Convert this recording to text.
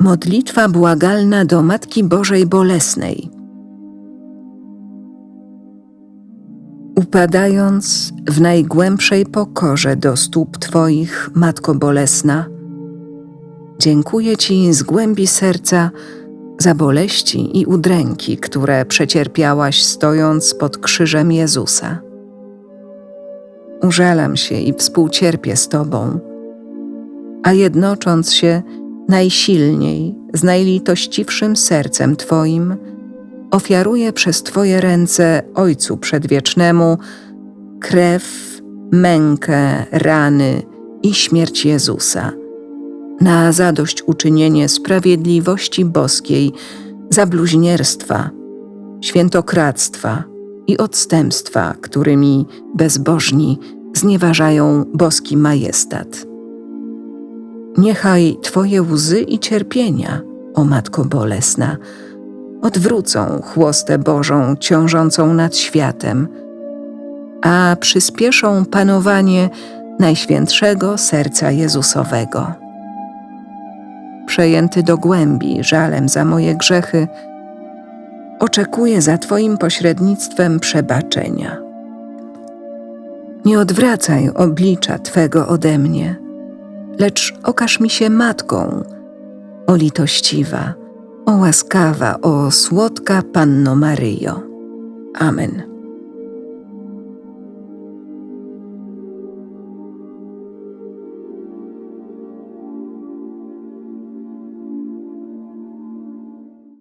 Modlitwa błagalna do Matki Bożej Bolesnej. Upadając w najgłębszej pokorze do stóp Twoich, Matko Bolesna, dziękuję Ci z głębi serca za boleści i udręki, które przecierpiałaś stojąc pod krzyżem Jezusa. Użalam się i współcierpię z Tobą, a jednocząc się najsilniej z najlitościwszym sercem Twoim, ofiaruję przez Twoje ręce Ojcu Przedwiecznemu krew, mękę, rany i śmierć Jezusa, na zadośćuczynienie sprawiedliwości boskiej za bluźnierstwa, świętokradztwa i odstępstwa, którymi bezbożni znieważają boski majestat. Niechaj Twoje łzy i cierpienia, o Matko Bolesna, odwrócą chłostę Bożą ciążącą nad światem, a przyspieszą panowanie Najświętszego Serca Jezusowego. Przejęty do głębi żalem za moje grzechy, oczekuję za Twoim pośrednictwem przebaczenia. Nie odwracaj oblicza Twego ode mnie, lecz okaż mi się matką, o litościwa, o łaskawa, o słodka Panno Maryjo. Amen.